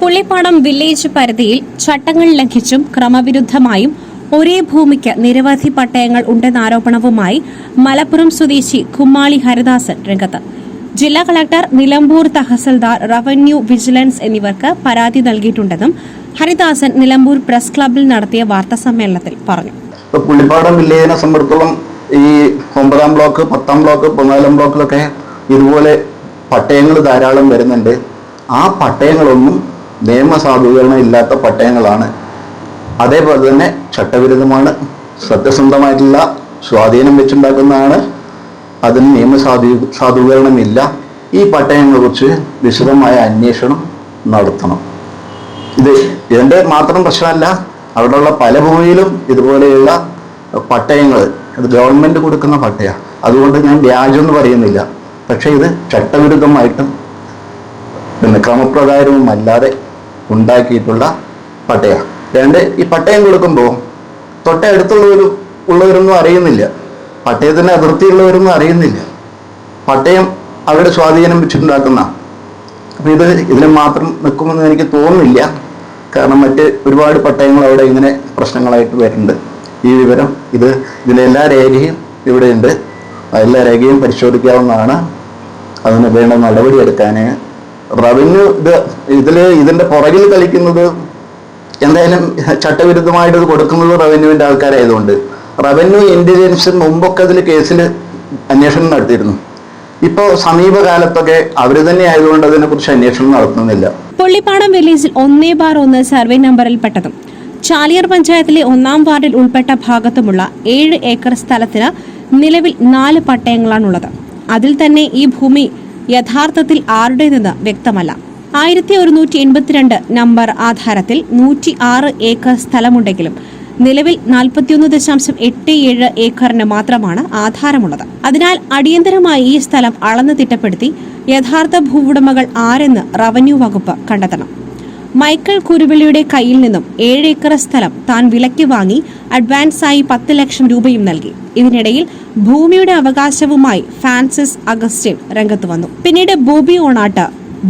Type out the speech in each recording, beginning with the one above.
Pullippadam village പരിധിയിൽ ചട്ടങ്ങൾ ലംഘിച്ചും ക്രമവിരുദ്ധമായും ഒരേ ഭൂമിക്ക് നിരവധി പട്ടയങ്ങൾ ഉണ്ടെന്ന ആരോപണവുമായി മലപ്പുറം സ്വദേശി കുമ്മാളി ഹരിദാസൻ രംഗത്ത്. ജില്ലാ collector Nilambur tahsildar revenue vigilance എന്നിവർക്ക് പരാതി നൽകിയിട്ടുണ്ടെന്നും ഹരിദാസൻ നിലമ്പൂർ പ്രസ് ക്ലബിൽ നടത്തിയ വാർത്താ സമ്മേളനത്തിൽ പറഞ്ഞു പുള്ളിപ്പാടം വില്ലേജിനെ സംബന്ധിച്ചോളം ഈ ഒമ്പതാം ബ്ലോക്ക് പത്താം ബ്ലോക്ക് പതിനാലാം ബ്ലോക്കിലൊക്കെ ഇതുപോലെ പട്ടയങ്ങൾ ധാരാളം വരുന്നുണ്ട്. ആ പട്ടയങ്ങളൊന്നും നിയമസാധൂകരണം ഇല്ലാത്ത പട്ടയങ്ങളാണ്. അതേപോലെ തന്നെ ചട്ടവിരുദ്ധമാണ്. സത്യസന്ധമായിട്ടുള്ള സ്വാധീനം വെച്ചുണ്ടാക്കുന്നതാണ്. അതിന് നിയമസാധൂ സാധൂകരണമില്ല. ഈ പട്ടയങ്ങളെ കുറിച്ച് വിശദമായ അന്വേഷണം നടത്തണം. ഇത് ഇതിന്റെ മാത്രം പ്രശ്നമല്ല. അവിടെയുള്ള പല ഭൂമിയിലും ഇതുപോലെയുള്ള പട്ടയങ്ങൾ അത് ഗവൺമെന്റ് കൊടുക്കുന്ന പട്ടയ. അതുകൊണ്ട് ഞാൻ വ്യാജം എന്ന് പറയുന്നില്ല. പക്ഷേ ഇത് ചട്ടവിരുദ്ധമായിട്ടും പിന്നെ ക്രമപ്രകാരവും അല്ലാതെ ഉണ്ടാക്കിയിട്ടുള്ള പട്ടയ. രണ്ട് ഈ പട്ടയം കൊടുക്കുമ്പോൾ തൊട്ടടുത്തുള്ളവരും ഉള്ളവരൊന്നും അറിയുന്നില്ല. പട്ടയത്തിന്റെ അതിർത്തിയുള്ളവരൊന്നും അറിയുന്നില്ല. പട്ടയം അവരുടെ സ്വാധീനം വെച്ചിട്ടുണ്ടാക്കുന്ന. അപ്പം ഇത് ഇതിനെ മാത്രം നിൽക്കുമെന്ന് എനിക്ക് തോന്നുന്നില്ല. കാരണം മറ്റ് ഒരുപാട് പട്ടയങ്ങൾ അവിടെ ഇങ്ങനെ പ്രശ്നങ്ങളായിട്ട് വരുന്നുണ്ട്. ഈ വിവരം ഇത് ഇതിലെ എല്ലാ രേഖയും ഇവിടെയുണ്ട്. എല്ലാ രേഖയും പരിശോധിക്കാവുന്നതാണ്. അതിന് വേണ്ട എടുക്കാൻ റവന്യൂ ഇത് ഇതിൽ ഇതിന്റെ പുറകിൽ കളിക്കുന്നത് എന്തായാലും ചട്ടവിരുദ്ധമായിട്ട് ഇത് കൊടുക്കുന്നത് റവന്യൂവിന്റെ ആൾക്കാരായതുകൊണ്ട്. റവന്യൂ ഇന്റലിജൻസ് മുമ്പൊക്കെ അതിൽ കേസിൽ അന്വേഷണം നടത്തിയിരുന്നു. ഇപ്പോൾ സമീപകാലത്തൊക്കെ അവർ തന്നെ ആയതുകൊണ്ട് അതിനെക്കുറിച്ച് അന്വേഷണം നടത്തുന്നില്ല. പുള്ളിപ്പാടം വില്ലേജിൽ ഒന്നേ ബാർ ഒന്ന് സർവേ നമ്പറിൽ പെട്ടതും. ചാലിയർ പഞ്ചായത്തിലെ ഒന്നാം വാർഡിൽ ഉൾപ്പെട്ട ഭാഗത്തുമുള്ള ഏഴ് ഏക്കർ സ്ഥലത്തിന് നിലവിൽ നാല് പട്ടയങ്ങളാണുള്ളത്. അതിൽ തന്നെ ഈ ഭൂമി യഥാർത്ഥത്തിൽ ആരുടേതെന്ന് വ്യക്തമല്ല. ആയിരത്തി ഒരുന്നൂറ്റി എൺപത്തിരണ്ട് നമ്പർ ആധാരത്തിൽ നൂറ്റി ആറ് ഏക്കർ സ്ഥലമുണ്ടെങ്കിലും നിലവിൽ നാൽപ്പത്തിയൊന്ന് ദശാംശം എട്ട് ഏഴ് ഏക്കറിന് മാത്രമാണ് ആധാരമുള്ളത്. അതിനാൽ അടിയന്തരമായി ഈ സ്ഥലം അളന്ന് തിട്ടപ്പെടുത്തി യഥാർത്ഥ ഭൂവുടമകൾ ആരെന്ന് റവന്യൂ വകുപ്പ് കണ്ടെത്തണം. മൈക്കിൾ കുരുവിളിയുടെ കയ്യിൽ നിന്നും ഏഴ് ഏക്കർ സ്ഥലം താൻ വിലയ്ക്ക് വാങ്ങി അഡ്വാൻസായി പത്ത് ലക്ഷം രൂപയും നൽകി. ഇതിനിടയിൽ ഭൂമിയുടെ അവകാശവുമായി ഫ്രാൻസിസ് അഗസ്റ്റിൻ രംഗത്ത് വന്നു. പിന്നീട് ബോബി ഓണാട്ട്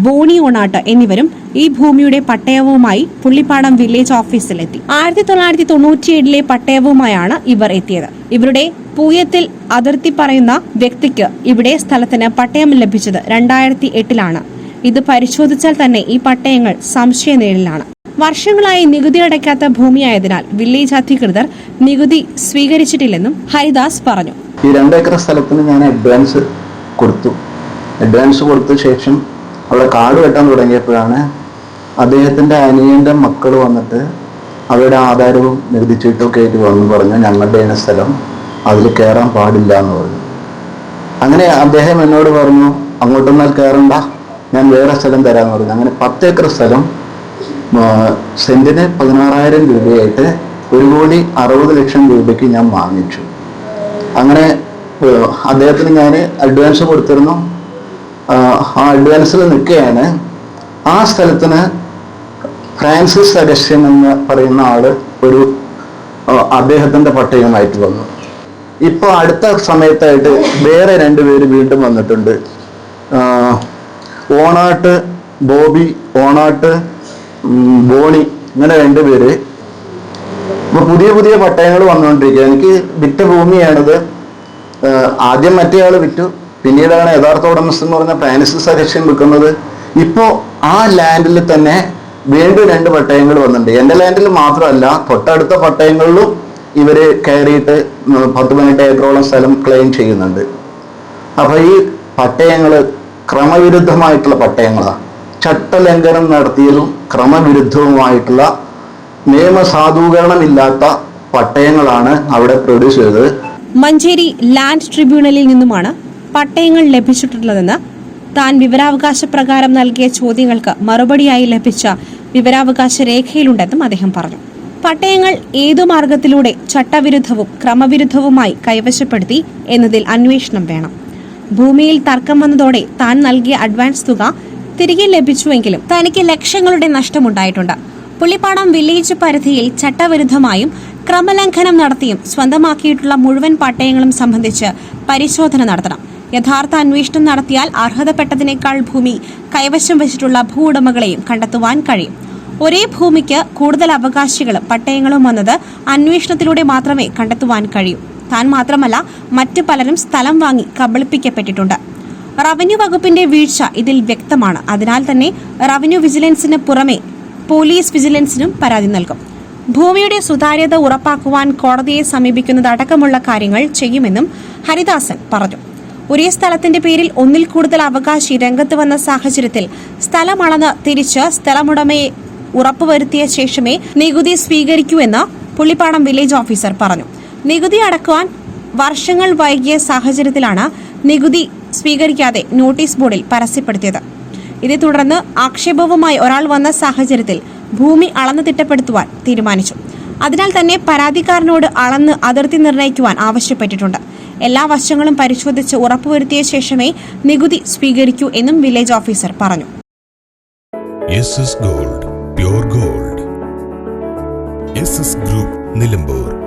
ബോണി ഓണാട്ട് എന്നിവരും ഈ ഭൂമിയുടെ പട്ടയവുമായി പുള്ളിപ്പാടം വില്ലേജ് ഓഫീസിലെത്തി ആയിരത്തി തൊള്ളായിരത്തി തൊണ്ണൂറ്റിയേഴിലെ പട്ടയവുമായാണ് ഇവർ എത്തിയത്. ഇവരുടെ പൂയത്തിൽ അതിർത്തി പറയുന്ന വ്യക്തിക്ക് ഇവിടെ സ്ഥലത്തിന് പട്ടയം ലഭിച്ചത് രണ്ടായിരത്തി എട്ടിലാണ് ഇത് പരിശോധിച്ചാൽ തന്നെ ഈ പട്ടയങ്ങൾ സംശയ നേരിലാണ് വർഷങ്ങളായി നികുതി അടയ്ക്കാത്ത ഭൂമിയായതിനാൽ വില്ലേജ് അധികൃതർ നികുതി സ്വീകരിച്ചിട്ടില്ലെന്നും ഹരിദാസ് പറഞ്ഞു. ഈ രണ്ടേക്കർ സ്ഥലത്തിന് ഞാൻ അഡ്വാൻസ് കൊടുത്തു. അഡ്വാൻസ് കൊടുത്ത ശേഷം അവിടെ കാട് വെട്ടാൻ തുടങ്ങിയപ്പോഴാണ് അദ്ദേഹത്തിന്റെ അനിയന്റെ മക്കൾ വന്നിട്ട് അവരുടെ ആധാരവും നികുതി ചീട്ടും ഒക്കെ ആയിട്ട് വന്നു പറഞ്ഞു ഞങ്ങളുടെ സ്ഥലം അതിൽ കയറാൻ പാടില്ല എന്ന് പറഞ്ഞു. അങ്ങനെ അദ്ദേഹം എന്നോട് പറഞ്ഞു അങ്ങോട്ടൊന്നാൽ കയറണ്ട. ഞാൻ വേറെ സ്ഥലം തരാമെന്ന് പറഞ്ഞു. അങ്ങനെ പത്ത് ഏക്കർ സ്ഥലം സെന്റിന് പതിനാറായിരം രൂപയായിട്ട് ഒരു കോടി അറുപത് ലക്ഷം രൂപയ്ക്ക് ഞാൻ വാങ്ങിച്ചു. അങ്ങനെ അദ്ദേഹത്തിന് ഞാൻ അഡ്വാൻസ് കൊടുത്തിരുന്നു. ആ അഡ്വാൻസിൽ നിൽക്കുകയാണ് ആ സ്ഥലത്തിന് ഫ്രാൻസിസ് അഗസ്യൻ എന്ന് പറയുന്ന ആൾ ഒരു അദ്ദേഹത്തിന്റെ പട്ടയമായിട്ട് വന്നു. ഇപ്പൊ അടുത്ത സമയത്തായിട്ട് വേറെ രണ്ടുപേര് വീണ്ടും വന്നിട്ടുണ്ട്. ഓണാട്ട് ബോബി ഓണാട്ട് ബോണി ഇങ്ങനെ രണ്ടുപേര് ഇപ്പൊ പുതിയ പുതിയ പട്ടയങ്ങൾ വന്നുകൊണ്ടിരിക്കുക. എനിക്ക് വിറ്റ ഭൂമിയാണിത്. ആദ്യം മറ്റേ വിറ്റു. പിന്നീടാണ് യഥാർത്ഥ ഉടമസ്ഥൻ എന്ന് പറഞ്ഞ ഫ്രാൻസിസ് അധ്യക്ഷൻ വിൽക്കുന്നത്. ഇപ്പോ ആ ലാൻഡിൽ തന്നെ വീണ്ടും രണ്ട് പട്ടയങ്ങൾ വന്നിട്ടുണ്ട്. എന്റെ ലാൻഡിൽ മാത്രമല്ല തൊട്ടടുത്ത പട്ടയങ്ങളിലും ഇവർ കയറിയിട്ട് പത്ത് പതിനെട്ട് ഏക്കറോളം സ്ഥലം ക്ലെയിം ചെയ്യുന്നുണ്ട്. അപ്പൊ ഈ പട്ടയങ്ങൾ ക്രമവിരുദ്ധമായിട്ടുള്ള പട്ടയങ്ങളാണ് ചട്ടലംഘനം നടത്തിയതും ക്രമവിരുദ്ധവുമായിട്ടുള്ള നിയമസാധൂകരണമില്ലാത്ത പട്ടയങ്ങളാണ് അവിടെ പ്രൊഡ്യൂസ് ചെയ്തത്. മഞ്ചേരി ലാൻഡ് ട്രിബ്യൂണലിൽ നിന്നുമാണ് പട്ടയങ്ങൾ ലഭിച്ചിട്ടുള്ളതെന്ന് താൻ വിവരാവകാശ പ്രകാരം നൽകിയ ചോദ്യങ്ങൾക്ക് മറുപടിയായി ലഭിച്ച വിവരാവകാശ രേഖയിലുണ്ടെന്നും അദ്ദേഹം പറഞ്ഞു. പട്ടയങ്ങൾ ഏതു മാർഗത്തിലൂടെ ചട്ടവിരുദ്ധവും ക്രമവിരുദ്ധവുമായി കൈവശപ്പെടുത്തി എന്നതിൽ അന്വേഷണം വേണം. ഭൂമിയിൽ തർക്കം വന്നതോടെ താൻ നൽകിയ അഡ്വാൻസ് തുക തിരികെ ലഭിച്ചുവെങ്കിലും തനിക്ക് ലക്ഷങ്ങളുടെ നഷ്ടമുണ്ടായിട്ടുണ്ട്. പുള്ളിപ്പാടം വില്ലേജ് പരിധിയിൽ ചട്ടവിരുദ്ധമായും ക്രമലംഘനം നടത്തിയും സ്വന്തമാക്കിയിട്ടുള്ള മുഴുവൻ പട്ടയങ്ങളും സംബന്ധിച്ച് പരിശോധന നടത്തണം. യഥാർത്ഥ അന്വേഷണം നടത്തിയാൽ അർഹതപ്പെട്ടതിനേക്കാൾ ഭൂമി കൈവശം വെച്ചിട്ടുള്ള ഭൂ ഉടമകളെയും കണ്ടെത്തുവാൻ കഴിയും. ഒരേ ഭൂമിക്ക് കൂടുതൽ അവകാശികളും പട്ടയങ്ങളും വന്നത് അന്വേഷണത്തിലൂടെ മാത്രമേ കണ്ടെത്തുവാൻ കഴിയൂ. താൻ മാത്രമല്ല മറ്റു പലരും സ്ഥലം വാങ്ങി കബളിപ്പിക്കപ്പെട്ടിട്ടുണ്ട്. റവന്യൂ വകുപ്പിന്റെ വീഴ്ച ഇതിൽ വ്യക്തമാണ്. അതിനാൽ തന്നെ റവന്യൂ വിജിലൻസിന് പുറമെ പോലീസ് വിജിലൻസിനും പരാതി നൽകും. ഭൂമിയുടെ സുതാര്യത ഉറപ്പാക്കുവാൻ കോടതിയെ സമീപിക്കുന്നത് അടക്കമുള്ള കാര്യങ്ങൾ ചെയ്യുമെന്നും ഹരിദാസൻ പറഞ്ഞു. ഒരേ സ്ഥലത്തിന്റെ പേരിൽ ഒന്നിൽ കൂടുതൽ അവകാശി രംഗത്ത് വന്ന സാഹചര്യത്തിൽ സ്ഥലമളന്ന് തിരിച്ച് സ്ഥലമുടമയെ ഉറപ്പുവരുത്തിയ ശേഷമേ നികുതി സ്വീകരിക്കൂ എന്ന് പുള്ളിപ്പാടം വില്ലേജ് ഓഫീസർ പറഞ്ഞു. നികുതി അടക്കുവാൻ വർഷങ്ങൾ വൈകിയ സാഹചര്യത്തിലാണ് നികുതി സ്വീകരിക്കാതെ നോട്ടീസ് ബോർഡിൽ പരസ്യപ്പെടുത്തിയത്. ഇതേ തുടർന്ന് ആക്ഷേപവുമായി ഒരാൾ വന്ന സാഹചര്യത്തിൽ ഭൂമി അളന്ന് തിട്ടപ്പെടുത്തുവാൻ തീരുമാനിച്ചു. അതിനാൽ തന്നെ പരാതിക്കാരനോട് അളന്ന് അതിർത്തി നിർണയിക്കുവാൻ ആവശ്യപ്പെട്ടിട്ടുണ്ട്. എല്ലാ വശങ്ങളും പരിശോധിച്ച് ഉറപ്പുവരുത്തിയ ശേഷമേ നികുതി സ്വീകരിക്കൂ എന്നും വില്ലേജ് ഓഫീസർ പറഞ്ഞു. Gold gold. ഗ്രൂപ്പ് നിലമ്പൂർ.